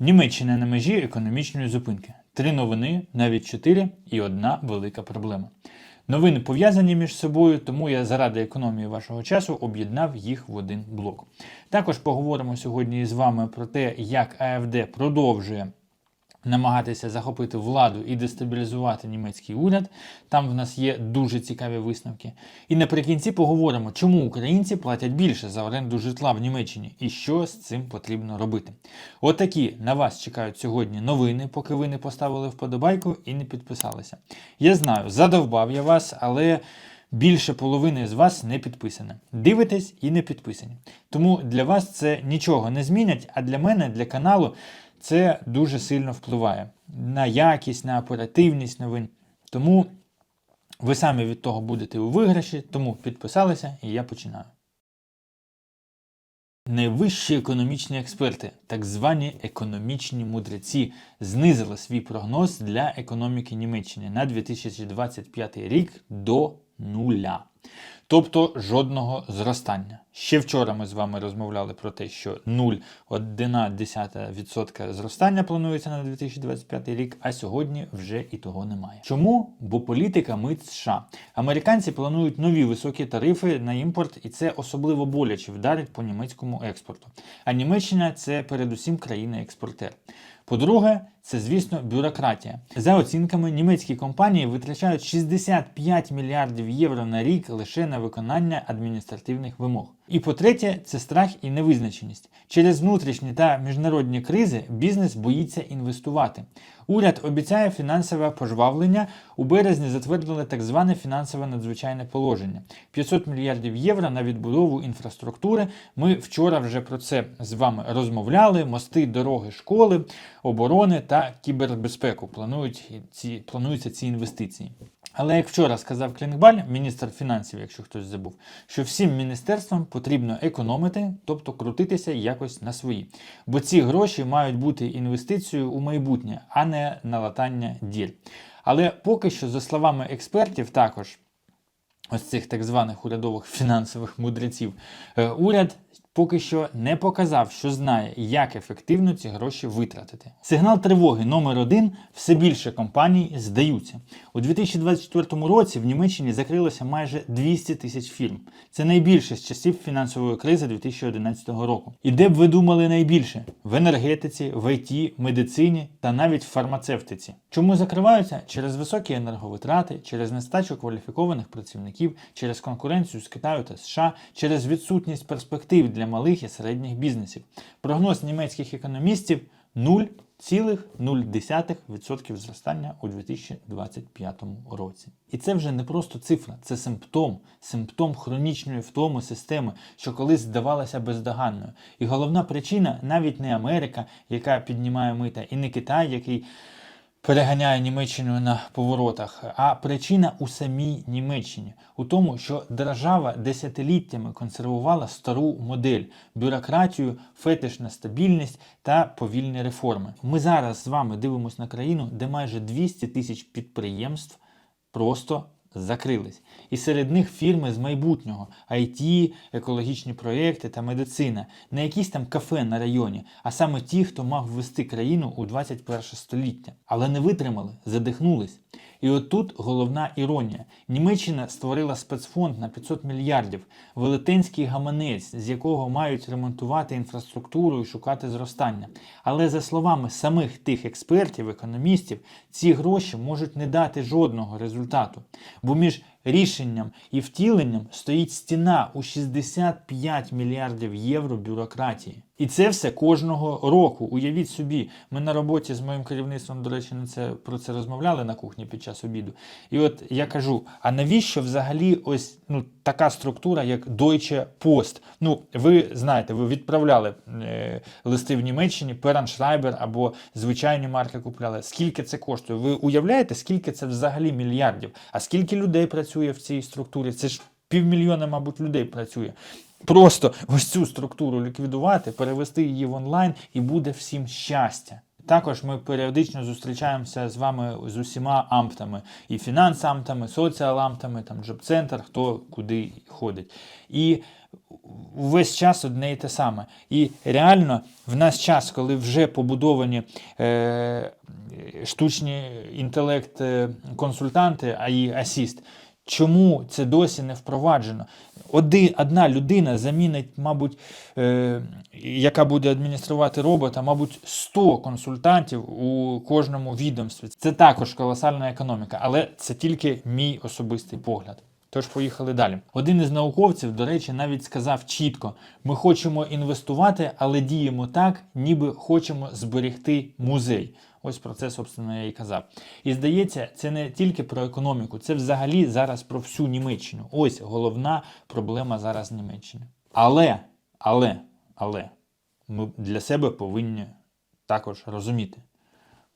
Німеччина на межі економічної зупинки. Три новини, навіть чотири, і одна велика проблема. Новини пов'язані між собою, тому я заради економії вашого часу об'єднав їх в один блок. Також поговоримо сьогодні з вами про те, як АФД продовжує намагатися захопити владу і дестабілізувати німецький уряд. Там в нас є дуже цікаві висновки. І наприкінці поговоримо, чому українці платять більше за оренду житла в Німеччині і що з цим потрібно робити. Отакі на вас чекають сьогодні новини, поки ви не поставили вподобайку і не підписалися. Я знаю, задовбав я вас, але. Більше половини з вас не підписане. Дивитесь і не підписані. Тому для вас це нічого не змінять, а для мене, для каналу, це дуже сильно впливає на якість, на оперативність новин. Тому ви самі від того будете у виграші, тому підписалися і я починаю. Найвищі економічні експерти, так звані економічні мудреці, знизили свій прогноз для економіки Німеччини на 2025 рік до нуля. Тобто жодного зростання. Ще вчора ми з вами розмовляли про те, що 0,1% зростання планується на 2025 рік, а сьогодні вже і того немає. Чому? Бо політика мит США. Американці планують нові високі тарифи на імпорт, і це особливо боляче вдарить по німецькому експорту. А Німеччина це передусім країна-експортер. По-друге, це, звісно, бюрократія. За оцінками, німецькі компанії витрачають 65 мільярдів євро на рік лише на виконання адміністративних вимог. І по-третє, це страх і невизначеність. Через внутрішні та міжнародні кризи бізнес боїться інвестувати. Уряд обіцяє фінансове пожвавлення. У березні затвердили так зване фінансове надзвичайне положення. 500 мільярдів євро на відбудову інфраструктури. Ми вчора вже про це з вами розмовляли. Мости, дороги, школи, оборони та кібербезпеку. Планують ці, плануються ці інвестиції. Але як вчора сказав Клінкбаль, міністр фінансів, якщо хтось забув, що всім міністерствам потрібно економити, тобто крутитися якось на свої. Бо ці гроші мають бути інвестицією у майбутнє, а не на латання діль. Але поки що, за словами експертів, також ось цих так званих урядових фінансових мудреців, е, уряд поки що не показав, що знає, як ефективно ці гроші витратити. Сигнал тривоги номер один все більше компаній здаються. У 2024 році в Німеччині закрилося майже 200 тисяч фірм. Це найбільше з часів фінансової кризи 2011 року. І де б ви думали найбільше? В енергетиці, в ІТ, медицині та навіть в фармацевтиці. Чому закриваються? Через високі енерговитрати, через нестачу кваліфікованих працівників, через конкуренцію з Китаю та США, через відсутність перспектив для малих і середніх бізнесів. Прогноз німецьких економістів 0,0% зростання у 2025 році. І це вже не просто цифра, це симптом, симптом хронічної втоми системи, що колись здавалася бездоганною. І головна причина навіть не Америка, яка піднімає мита, і не Китай, який переганяє Німеччину на поворотах, а причина у самій Німеччині, у тому, що держава десятиліттями консервувала стару модель, бюрократію, фетишна стабільність та повільні реформи. Ми зараз з вами дивимося на країну, де майже 200 тисяч підприємств просто закрились. І серед них фірми з майбутнього, IT, екологічні проєкти та медицина, не якісь там кафе на районі, а саме ті, хто мав ввести країну у 21 століття. Але не витримали, задихнулись. І отут головна іронія. Німеччина створила спецфонд на 500 мільярдів, велетенський гаманець, з якого мають ремонтувати інфраструктуру і шукати зростання. Але за словами самих тих експертів, економістів, ці гроші можуть не дати жодного результату. Бо між рішенням і втіленням стоїть стіна у 65 мільярдів євро бюрократії. І це все кожного року. Уявіть собі, ми на роботі з моїм керівництвом, до речі, на це про це розмовляли на кухні під час обіду. І от я кажу: а навіщо взагалі ось ну така структура, як Deutsche Post? Ну, ви знаєте, ви відправляли е, листи в Німеччині, Пераншрайбер або звичайні марки купляли. Скільки це коштує? Ви уявляєте, скільки це взагалі мільярдів? А скільки людей працює в цій структурі? Це ж півмільйона, мабуть, людей працює. Просто ось цю структуру ліквідувати, перевести її в онлайн, і буде всім щастя. також ми періодично зустрічаємося з вами з усіма амптами, і фінанс-амптами, соціал-амптами, там джоб-центр, хто куди ходить. І весь час одне і те саме. І реально в нас час, коли вже побудовані е, штучні інтелект е, а і асіст. Чому це досі не впроваджено? Оди, одна людина замінить, мабуть, е, яка буде адмініструвати робота, мабуть, 100 консультантів у кожному відомстві. Це також колосальна економіка, але це тільки мій особистий погляд. Тож поїхали далі. Один із науковців, до речі, навіть сказав чітко: ми хочемо інвестувати, але діємо так, ніби хочемо зберегти музей. Ось про це, собственно, я і казав. І здається, це не тільки про економіку, це взагалі зараз про всю Німеччину. Ось головна проблема зараз Німеччини. Але, але, але ми для себе повинні також розуміти,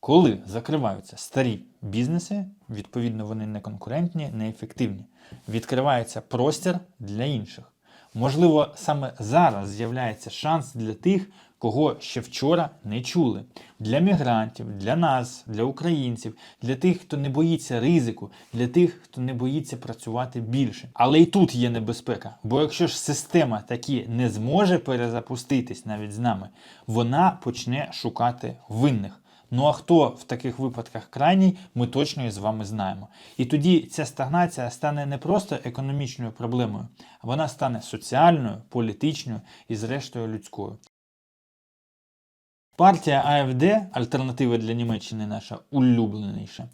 коли закриваються старі бізнеси, відповідно, вони не конкурентні, не ефективні. Відкривається простір для інших. Можливо, саме зараз з'являється шанс для тих, кого ще вчора не чули. Для мігрантів, для нас, для українців, для тих, хто не боїться ризику, для тих, хто не боїться працювати більше. Але і тут є небезпека. Бо якщо ж система таки не зможе перезапуститись навіть з нами, вона почне шукати винних. Ну а хто в таких випадках крайній, ми точно із вами знаємо. І тоді ця стагнація стане не просто економічною проблемою, а вона стане соціальною, політичною і, зрештою, людською. Партія АФД, альтернатива для Німеччини наша улюбленіша,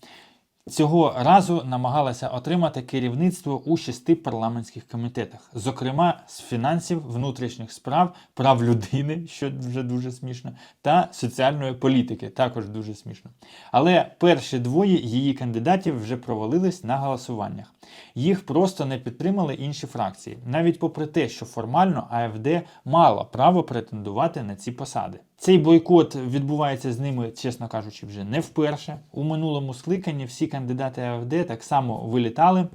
цього разу намагалася отримати керівництво у шести парламентських комітетах, зокрема з фінансів, внутрішніх справ, прав людини, що вже дуже смішно, та соціальної політики, також дуже смішно. Але перші двоє її кандидатів вже провалились на голосуваннях. Їх просто не підтримали інші фракції, навіть попри те, що формально АФД мала право претендувати на ці посади. Цей бойкот відбувається з ними, чесно кажучи, вже не вперше. У минулому скликанні всі кандидати АФД так само вилітали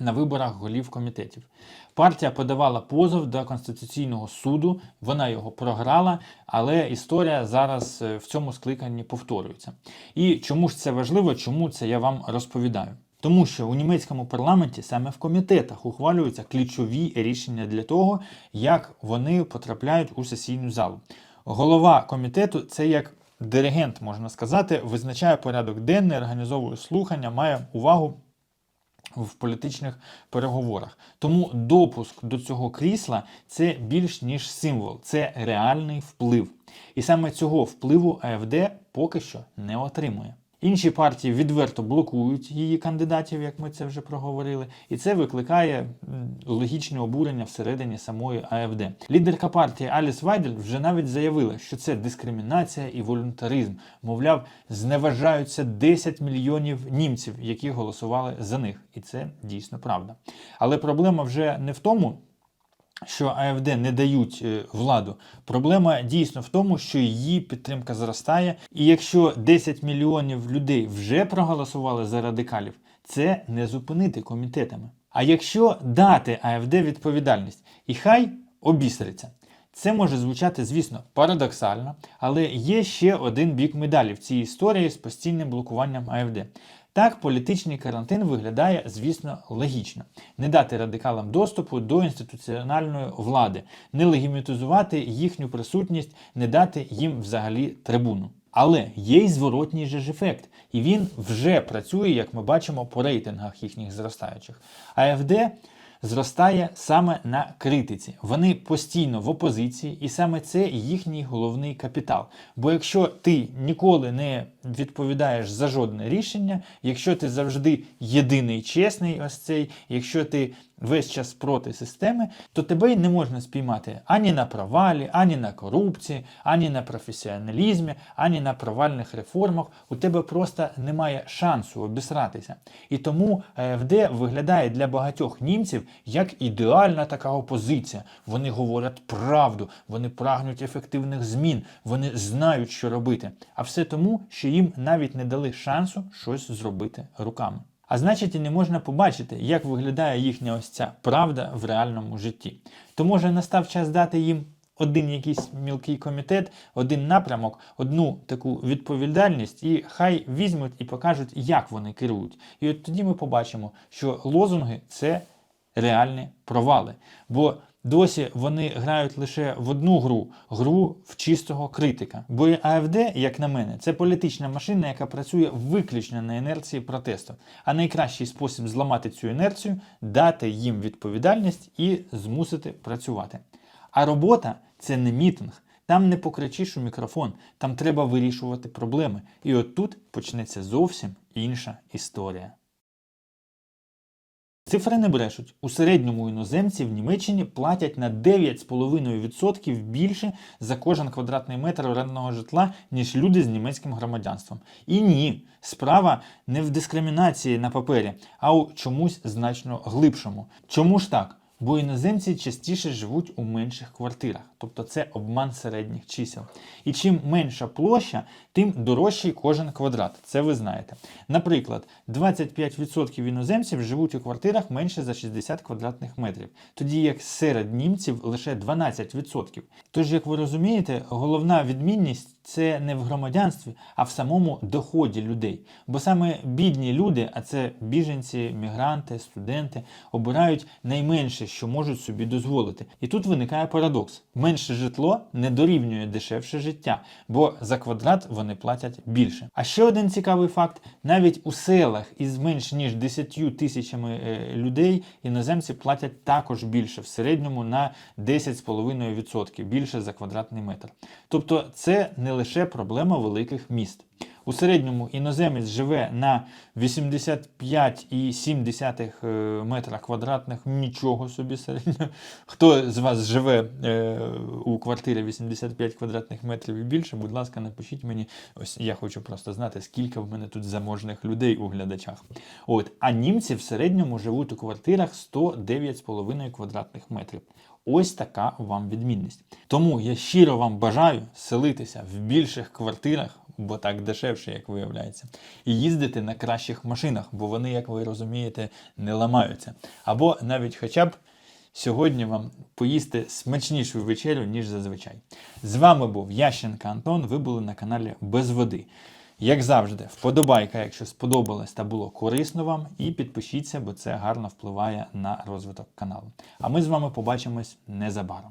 на виборах голів комітетів. Партія подавала позов до Конституційного суду, вона його програла, але історія зараз е, в цьому скликанні повторюється. І чому ж це важливо, чому це я вам розповідаю? Тому що у німецькому парламенті саме в комітетах ухвалюються ключові рішення для того, як вони потрапляють у сесійну залу. Голова комітету це як диригент, можна сказати, визначає порядок денний, організовує слухання, має увагу в політичних переговорах. Тому допуск до цього крісла це більш ніж символ, це реальний вплив. І саме цього впливу АФД поки що не отримує. Інші партії відверто блокують її кандидатів, як ми це вже проговорили, і це викликає логічне обурення всередині самої АФД. Лідерка партії Аліс Вайдель вже навіть заявила, що це дискримінація і волюнтаризм. Мовляв, зневажаються 10 мільйонів німців, які голосували за них, і це дійсно правда. Але проблема вже не в тому що АФД не дають е, владу. Проблема дійсно в тому, що її підтримка зростає. І якщо 10 мільйонів людей вже проголосували за радикалів, це не зупинити комітетами. А якщо дати АФД відповідальність, і хай обістриться. Це може звучати, звісно, парадоксально, але є ще один бік медалі в цій історії з постійним блокуванням АФД. Так, політичний карантин виглядає, звісно, логічно. Не дати радикалам доступу до інституціональної влади, не легімітизувати їхню присутність, не дати їм взагалі трибуну. Але є й зворотній же ж ефект, і він вже працює, як ми бачимо, по рейтингах їхніх зростаючих. АФД зростає саме на критиці. Вони постійно в опозиції, і саме це їхній головний капітал. Бо якщо ти ніколи не відповідаєш за жодне рішення, якщо ти завжди єдиний чесний, ось цей, якщо ти весь час проти системи, то тебе й не можна спіймати ані на провалі, ані на корупції, ані на професіоналізмі, ані на провальних реформах. У тебе просто немає шансу обісратися. І тому АФД виглядає для багатьох німців як ідеальна така опозиція. Вони говорять правду, вони прагнуть ефективних змін, вони знають, що робити. А все тому, що їм навіть не дали шансу щось зробити руками. А значить, і не можна побачити, як виглядає їхня ось ця правда в реальному житті. То може настав час дати їм один якийсь мілкий комітет, один напрямок, одну таку відповідальність, і хай візьмуть і покажуть, як вони керують. І от тоді ми побачимо, що лозунги це реальні провали. Бо досі вони грають лише в одну гру гру в чистого критика. Бо і АФД, як на мене, це політична машина, яка працює виключно на інерції протесту. А найкращий спосіб зламати цю інерцію дати їм відповідальність і змусити працювати. А робота це не мітинг. Там не покричиш у мікрофон, там треба вирішувати проблеми. І от тут почнеться зовсім інша історія. Цифри не брешуть. У середньому іноземці в Німеччині платять на 9,5% більше за кожен квадратний метр орендного житла, ніж люди з німецьким громадянством. І ні, справа не в дискримінації на папері, а у чомусь значно глибшому. Чому ж так? Бо іноземці частіше живуть у менших квартирах, тобто це обман середніх чисел. І чим менша площа, тим дорожчий кожен квадрат. Це ви знаєте. Наприклад, 25% іноземців живуть у квартирах менше за 60 квадратних метрів, тоді як серед німців лише 12%. Тож, як ви розумієте, головна відмінність це не в громадянстві, а в самому доході людей. Бо саме бідні люди, а це біженці, мігранти, студенти, обирають найменше, що можуть собі дозволити. І тут виникає парадокс: менше житло не дорівнює дешевше життя, бо за квадрат вони платять більше. А ще один цікавий факт: навіть у селах із менш ніж 10 тисячами е, людей іноземці платять також більше, в середньому на 10,5% більше за квадратний метр. Тобто це не лише проблема великих міст. У середньому іноземець живе на 85,7 е, метра квадратних, нічого собі середньо. Хто з вас живе е, у квартирі 85 квадратних метрів і більше, будь ласка, напишіть мені. Ось я хочу просто знати, скільки в мене тут заможних людей у глядачах. От, а німці в середньому живуть у квартирах 109,5 квадратних метрів. Ось така вам відмінність. Тому я щиро вам бажаю селитися в більших квартирах, бо так дешевше, як виявляється, і їздити на кращих машинах, бо вони, як ви розумієте, не ламаються. Або навіть хоча б сьогодні вам поїсти смачнішу вечерю, ніж зазвичай. З вами був Ященка Антон. Ви були на каналі Без води. Як завжди, вподобайка, якщо сподобалось та було корисно вам, і підпишіться, бо це гарно впливає на розвиток каналу. А ми з вами побачимось незабаром.